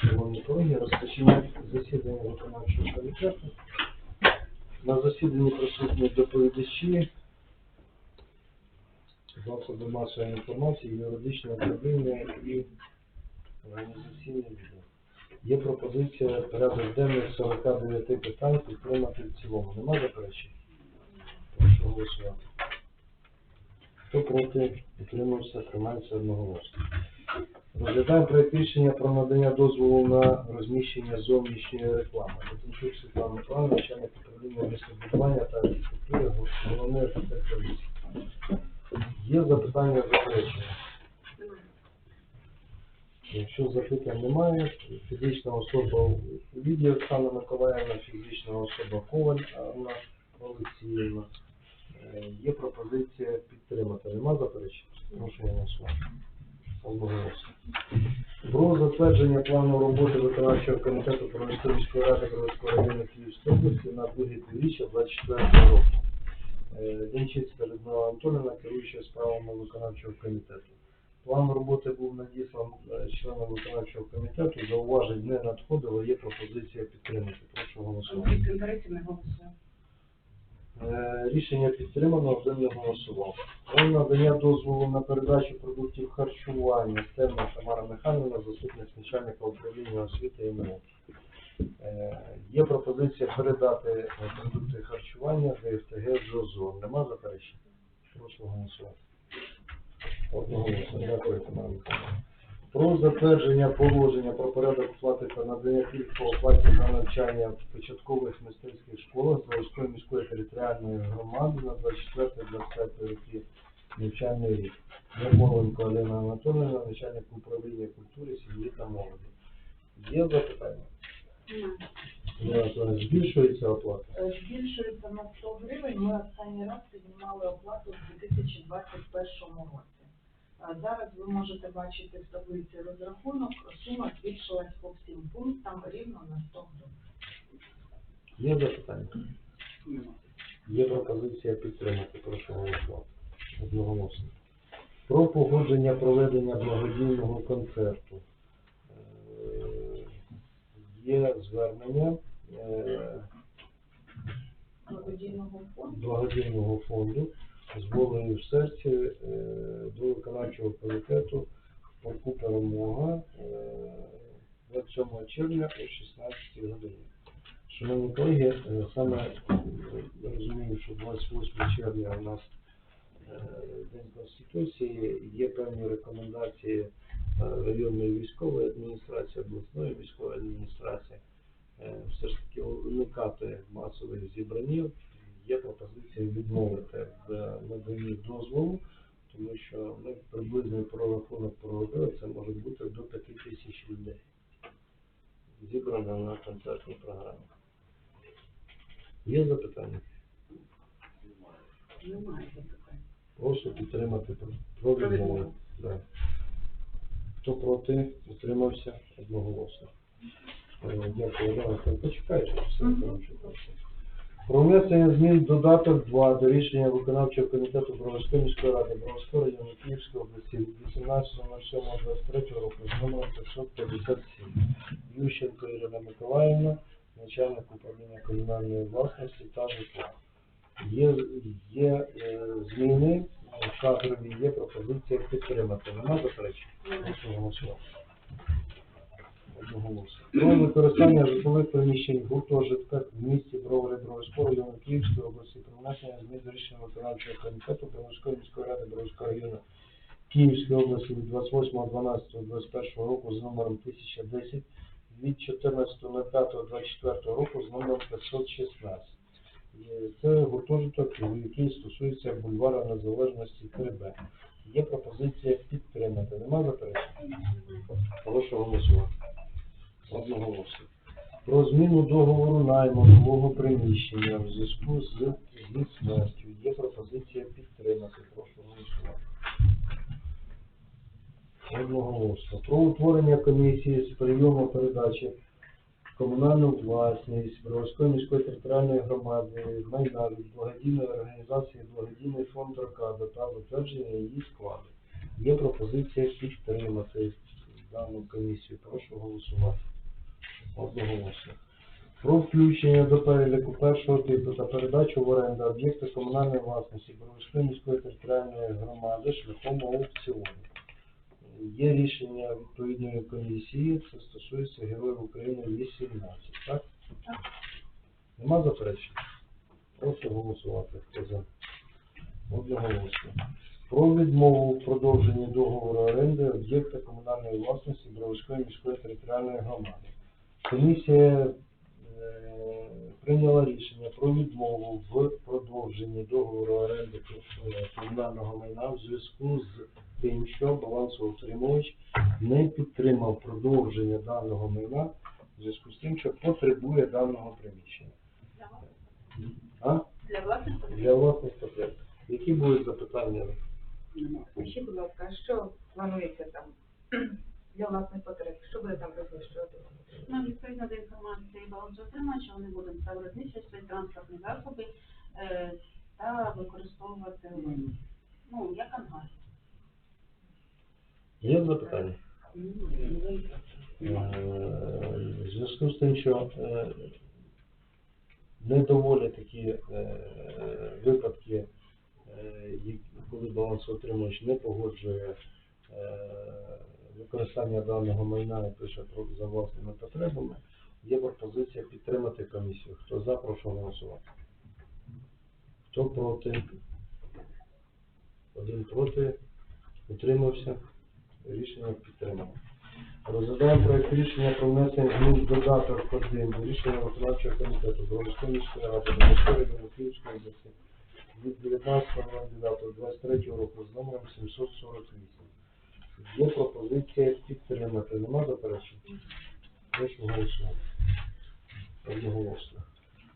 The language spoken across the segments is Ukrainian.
Шановні колеги. Розпочинаємо засідання виконавчого комітету. На засіданні присутні доповідачі, засоби масової інформації, юридичне управління і організаційне. Є пропозиція порядок денний 49 питань підтримати в цілому. Нема заперечень? Прошу голосувати. Хто проти, підтримується, тримається одноголосно. Розглядаємо проект рішення про надання дозволу на розміщення зовнішньої реклами. Летенчук Світлана Миколаївна, начальник управління містобудування та архітектури, головний архітектор міста. Є запитання заперечення? Якщо запитань немає, фізична особа Лідія Оксана Миколаївна, фізична особа Коваль Анна Олексіївна. Е, Є пропозиція підтримати. Нема заперечень? Прошу голосувати. Одноголосно. Про затвердження плану роботи виконавчого комітету Проміської міської ради Бровського району Київської області на друге півріччя 24 року. Е, Денчицька Людмила Анатоліївна, керуюча справами виконавчого комітету. План роботи був надіслан е, членам виконавчого комітету. Зауважень не надходило, є пропозиція підтримати. Прошу голосувати. Конфлікт інтересів не голосує. Е, Рішення підтримано, один не голосував. Про надання дозволу на передачу продуктів харчування Стельна Тамара Михайлівна, заступник начальника управління освіти і науки. Е, Є пропозиція передати е, продукти харчування ГФТГ «Зозон». Нема заперечень? Прошу голосувати. Одноголосно. Дякую, Тамара Михайлівна. Про затвердження положення про порядок оплати та надання пільг по оплаті за навчання в початкових мистецьких школах Заводської міської територіальної громади на 24-25 роки навчальний рік. Ярмоленко Олена Анатоліївна, начальник управління культури, сім'ї та молоді. Є запитання? Анатоліївна, Збільшується оплата? Е, Збільшується на 100 гривень. Ми останній раз піднімали оплату в 2021 році. Зараз ви можете бачити в таблиці розрахунок, сума збільшилась по всім пунктам рівно на 100 гривень. Є запитання? Є пропозиція підтримати. Прошу голосувати. Одноголосно. Про погодження проведення благодійного концерту. Е, Є звернення е, Благодійного фонду. благодійного фонду з в серці е, до виконавчого комітету парку Перемога е, 27 червня о 16 годині. Шановні колеги, е, саме е, розумію, що 28 червня у нас е, День Конституції, є певні рекомендації е, районної військової адміністрації, обласної військової адміністрації, е, все ж таки уникати масових зібранів. Є пропозиція відмовити в наданні дозволу, тому що ми приблизний прорахунок проробили, це може бути до 5 тисяч людей. Зібрано на концертній програмі. Є запитання? Немає запитань. Прошу підтримати про- відмову. Да. Хто проти, утримався одноголосно. Е, Дякую, Олена. Почекайте, все коротше. Про внесення змін додаток 2 до рішення виконавчого комітету Броварської міської ради Броварського району Київської області від 18.07.23 року з номером 557. Ющенко Ірина Миколаївна, начальник управління комунальної власності та житла. Є, є е, зміни е, кадрові, є пропозиція підтримати. Нема заперечень? Прошу голосувати. Про використання житлових приміщень в гуртожитках в місті Бровари Броварського району Київської області про внесення змін до рішення комітету Броварської міської ради Броварського району Київської області від 28.12.21 року з номером 1010 від 14.05.24 року з номером 516. Е, Це гуртожиток, який стосується бульвара Незалежності 3Б. Є пропозиція підтримати. Нема заперечень? Прошу голосувати. Одноголосно. Про зміну договору найму нового приміщення в зв'язку з зі смертю. Є пропозиція підтримати. Прошу голосувати. Одноголосно. Про утворення комісії з прийому передачі комунальну власність Броварської міської територіальної громади майна від благодійної організації Благодійний фонд Рокада та затвердження її складу. Є пропозиція підтримати. дану комісію. Прошу голосувати. Одноголосно. Про включення до переліку першого типу та передачу в оренду об'єкта комунальної власності Боровської міської територіальної громади шляхом аукціону. Є рішення відповідної комісії, це стосується Героїв України 18, так? Так. Нема заперечень? Прошу голосувати. Хто за? Одноголосно. Про відмову в продовженні договору оренди об'єкта комунальної власності Бровської міської територіальної громади. Комісія е, прийняла рішення про відмову в продовженні договору оренди е, комунального майна в зв'язку з тим, що балансоутримувач не підтримав продовження даного майна в зв'язку з тим, що потребує даного приміщення. А? Для власних Для власних потреб. Які будуть запитання? Скажіть, будь ласка, що планується там для власних потреб? Що буде там розміщувати? Ну, відповідно до інформації балансоутримувача, вони будуть та виробничі свої транспортні засоби е, та використовувати ну, як ангар. Є запитання? Е, В зв'язку з тим, що е, недоволі такі е, випадки, які- коли балансоутримувач не погоджує використання даного майна і пише за власними потребами, є пропозиція підтримати комісію. Хто за, прошу голосувати. Хто проти? Один проти. Утримався. Рішення підтримано. Розглядаємо проект рішення про внесення змін додаток 1 до рішення виконавчого комітету Бровської міської ради району Київської області від 19.09.23 року з номером 748. Є пропозиція підтримати. Нема заперечень? Прошу голосувати. Одноголосно.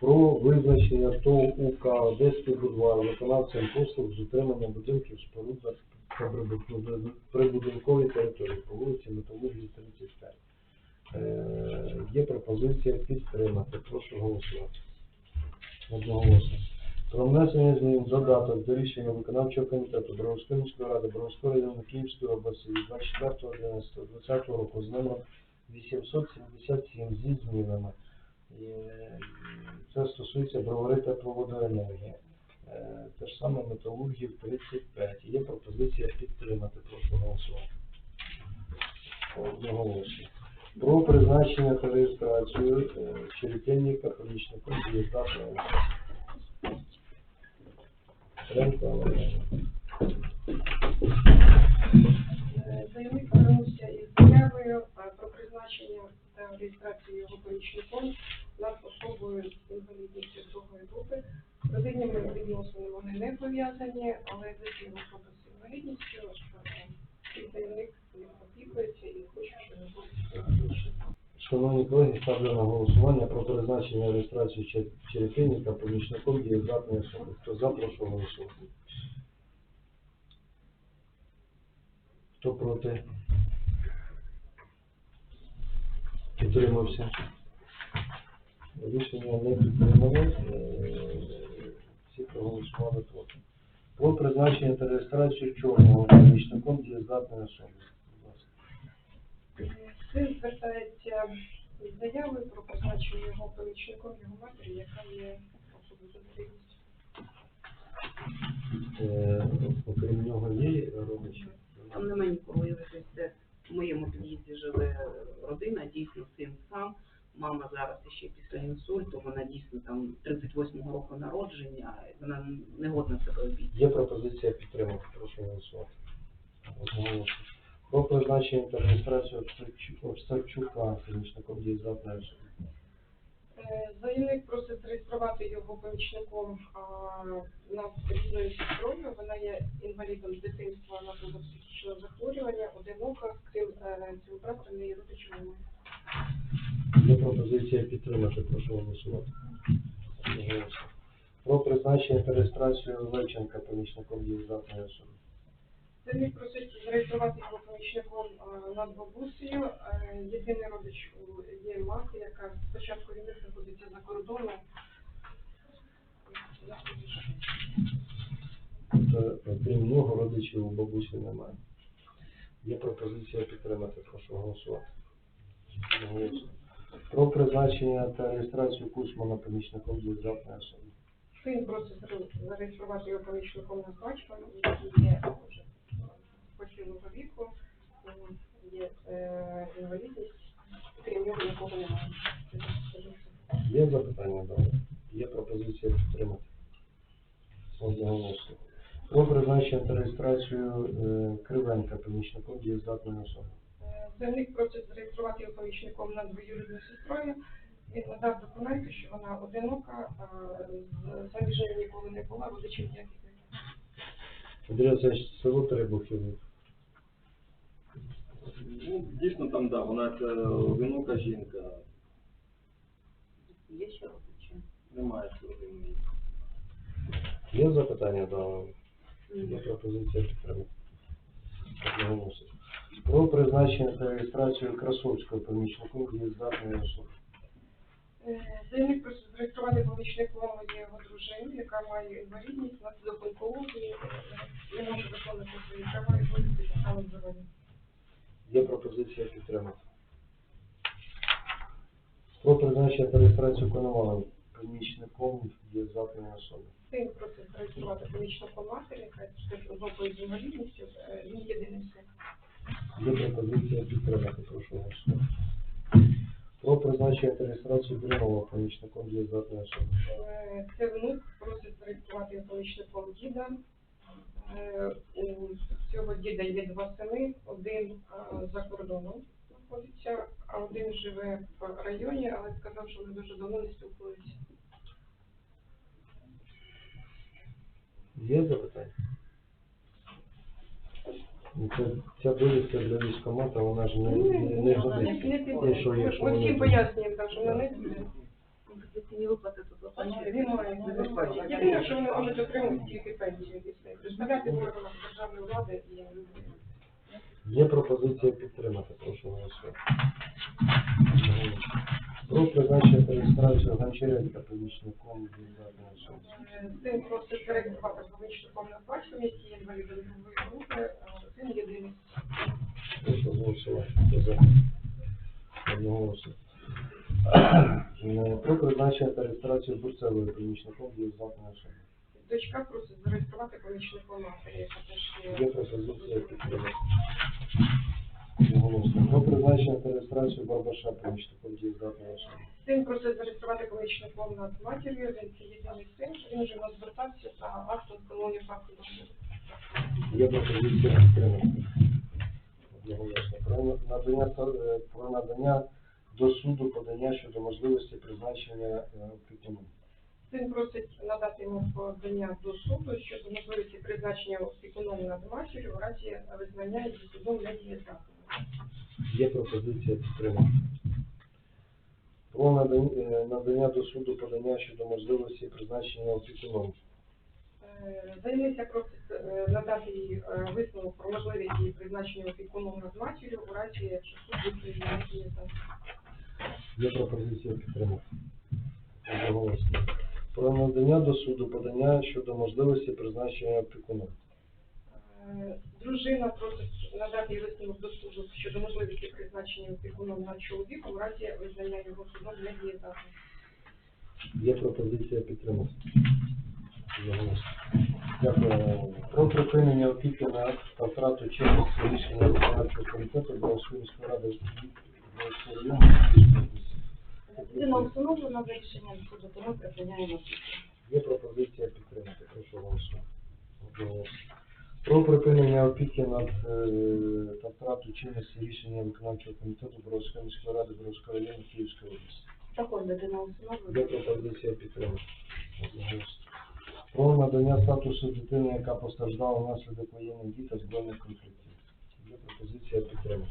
Про визначення ТОВ УК Одеський бульвар виконавцем послуг з утримання будинків споруд та прибудинковій території по вулиці Металургії 35. Е, Є пропозиція підтримати. Прошу голосувати. Одноголосно. Про внесення змін в додаток до рішення виконавчого комітету Бровської міської ради Бровської району Київської області від 24.11.20 року з номером 877 зі змінами. Е, Це стосується бровари тепловодоенергії. Е, Те ж саме металургів 35. Є пропозиція підтримати. Прошу голосувати. Одноголосно. Про призначення та реєстрацію е, черетинника помічником дієздатної Ренко Олена. Е, Заявник звернувся із заявою е, про призначення та реєстрацію його помічником над особою з інвалідністю другої групи. Родинними відносинами вони не пов'язані, але за його фото з інвалідністю е, заявник ним опікується і хоче, щоб був помічником. Шановні колеги, ставлю на голосування про призначення реєстрацію чер- черепинника помічником дієздатної особи. Хто за, прошу голосувати. Хто проти? Підтримався. Рішення не підтримали. Е, Всі проголосували проти. Про призначення та реєстрацію чорного помічником дієздатної особи. Син звертається із заявою про призначення його помічником його матері, яка є особою з. Е, Окрім нього є родичі? Там немає нікого, я це в моєму під'їзді живе родина, дійсно син сам. Мама зараз ще після інсульту, вона дійсно там 38-го року народження, вона не годна себе обійти. Є пропозиція підтримати. Прошу голосувати. Про призначення та реєстрацію Обстарчука помічником дієздатної Заявник просить зареєструвати його помічником на рідною сестрою. Вона є інвалідом з дитинства на психічного захворювання, одинока, крім е, цього брата, в неї родичів немає. Є пропозиція підтримати. Прошу голосувати. Про призначення та реєстрацію Левченка помічником дієздатної особи. Заявник просить зареєструвати його помічником е, над бабусею. Е, Єдиний родич у- є мати, яка спочатку війни знаходиться за кордоном. Крім нього родичів у бабусі немає. Є пропозиція підтримати. Прошу голосувати. Про призначення та реєстрацію Кучмана помічником державної особи. Син просить зареєструвати його помічником на батька, який є вже похилого віку, є е, інвалідність, крім нього нікого немає. Є запитання далі? Є пропозиція підтримати. Одноголосно. Про призначення та реєстрацію е, Кривенка помічником дієздатної особи. Е, Заявник просить зареєструвати його помічником над двоюрідною сестрою. Він надав документи, що вона одинока, а з заміжньою ніколи не була, родичів ніяких немає. Андрій Олексійович, село Теребухів. Ну, дійсно там, да, вона це одинока жінка, Є ще родичі? немає цього імені. Є запитання до Є пропозиція підтримати. Про призначення та реєстрацію Красовського помічником дієздатної особи. Е, Заявник просить зареєструвати помічником є його дружини, яка має інвалідність, внаслідок онкології, не може виконувати свої права і виходить саме здоров'я. Є пропозиція підтримати. Про призначення та реєстрацію Коновалова помічником дієздатної особи. Син просить зареєструвати помічником матері, яка теж з інвалідністю, е, він єдиний син. Є пропозиція підтримати, прошу голосувати. Про призначення та реєстрацію Дринова помічником дієздатної особи. Е, Це внук просить зареєструвати помічником діда. Е, У цього діда є два сини, один за кордоном знаходиться, а один живе в районі, але сказав, що вони дуже давно не спілкуються. Є запитання? Ну, Це, ця довідка для військкомата, вона ж не, не, не годиться. Ну, що, якщо Ми вони- всім пояснюємо, так, що вона не піде. Компенсаційні виплати тут виплачують? Єдине, що вони можуть отримати тільки пенсію і все. Представляти органах державної влади і Є пропозиція підтримати, прошу голосувати. Про призначення та реєстрацію Гончаренка помічником особи. Е, Син просить зареєструвати помічником на батьком, який є групи, син єдиний. Прошу голосувати. Одноголосно. Про призначення та реєстрацію Бурцевої помічником дієздатної особи. Дочка просить зареєструвати помічником матері, Є є. пропозиція підтримати. Одноголосно. Про призначення та реєстрацію Барбаша помічником дієздатної особи. Син просить зареєструвати помічником над матір'ю, він це єдиний син, він вже нас звертався та актом встановлення факту. Є пропозиція підтримати. Одноголосно. Про надання, е, про надання до суду подання щодо можливості призначення е, опікуном. Син просить надати йому подання до суду щодо можливості призначення опікуном над матір'ю в разі визнання її судом для недієздатною. Є пропозиція підтримати. Про надання, е, до суду подання щодо можливості призначення опікуном. Е, Заявниця просить е, надати їй е, висновок про можливість її призначення опікуном над матір'ю у разі, якщо суд визнає її недієздатною. Є пропозиція підтримати. Одноголосно. Про надання до суду подання щодо можливості призначення опікуном. Е, Дружина просить надати висновок до суду щодо можливості призначення опікуном над чоловіком у разі визнання його судом недієздатним. Є пропозиція підтримати. Одноголосно. Дякую. Про припинення опіки на та втрату чинності рішення виконавчого комітету міської ради району. Дитина встановлена за рішенням суду, тому припиняємо. Є пропозиція підтримати. Прошу голосувати. Про припинення опіки над е, та втрату чинності рішення виконавчого комітету Бровської міської ради Бровського району Київської області. Також дитина Є пропозиція підтримати. Про надання статусу дитини, яка постраждала внаслідок воєнних дій та збройних конфліктів. Є пропозиція підтримати.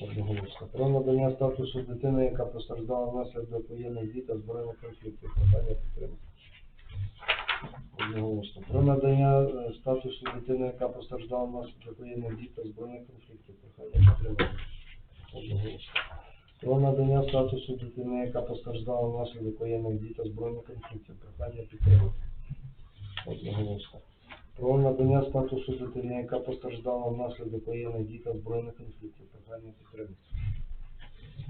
Одноголосно. Про надання статусу дитини, яка постраждала внаслідок воєнних дій та збройних конфліктів. Прохання підтримати. Одноголосно. Про надання е, статусу дитини, яка постраждала внаслідок воєнних дій та збройних конфліктів. Прохання підтримати. Одноголосно. Про надання статусу дитини, яка постраждала внаслідок воєнних дій та збройних конфліктів. Прохання підтримати. Одноголосно. Про надання статусу дитини, яка постраждала внаслідок воєнних дій та збройних конфліктів. Прохання.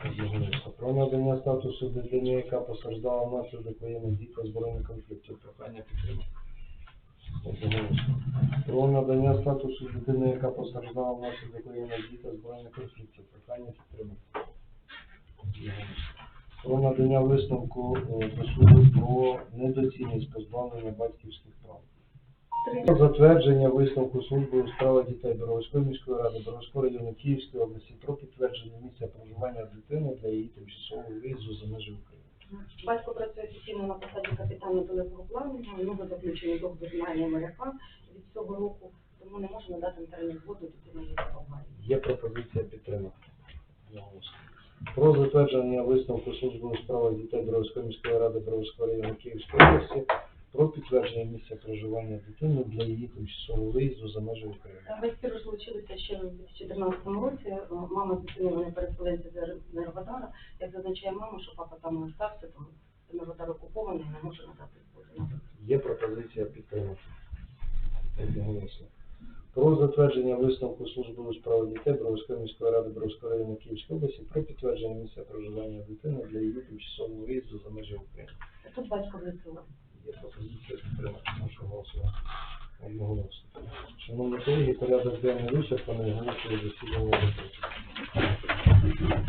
Одноголосно. Про надання статусу дитини, яка постраждала внаслідок воєнних дій та збройних конфліктів. Прохання підтримати. Про надання статусу дитини, яка постраждала внаслідок воєнних дій та збройних конфліктів. Прохання підтримати. Про надання висновку е, до суду про недоцільність позбавлення батьківських прав. Про затвердження висновку служби у справах дітей Боровської міської ради, Боровського району Київської області про підтвердження місця проживання дитини для її тимчасового виїзду за межі України. Батько працює офіційно на посаді капітана далекого плавання, у нього заключений договір моряка від цього року, тому не може надати нотаріальну згоду дитина є в. Є пропозиція підтримати. Про затвердження висновку служби у справах дітей Боровської міської ради Боровського району Київської області про підтвердження місця проживання дитини для її тимчасового виїзду за межі України. Батьки розлучилися ще в 2014 році. Мама з дитиною вони переселенці з Енергодара. Як зазначає мама, що папа там не стався, тому Енергодар окупований не може надати згоду. Є пропозиція підтримати. Одноголосно. Про затвердження висновку служби у справах дітей Боровської міської ради Боровського району Київської області про підтвердження місця проживання дитини для її тимчасового виїзду за межі України. Тут батько висила. Є пропозиція підтримати. Прошу голосувати. Одноголосно. Шановні колеги, порядок денний вичерпаний, голосує засідання. закритим.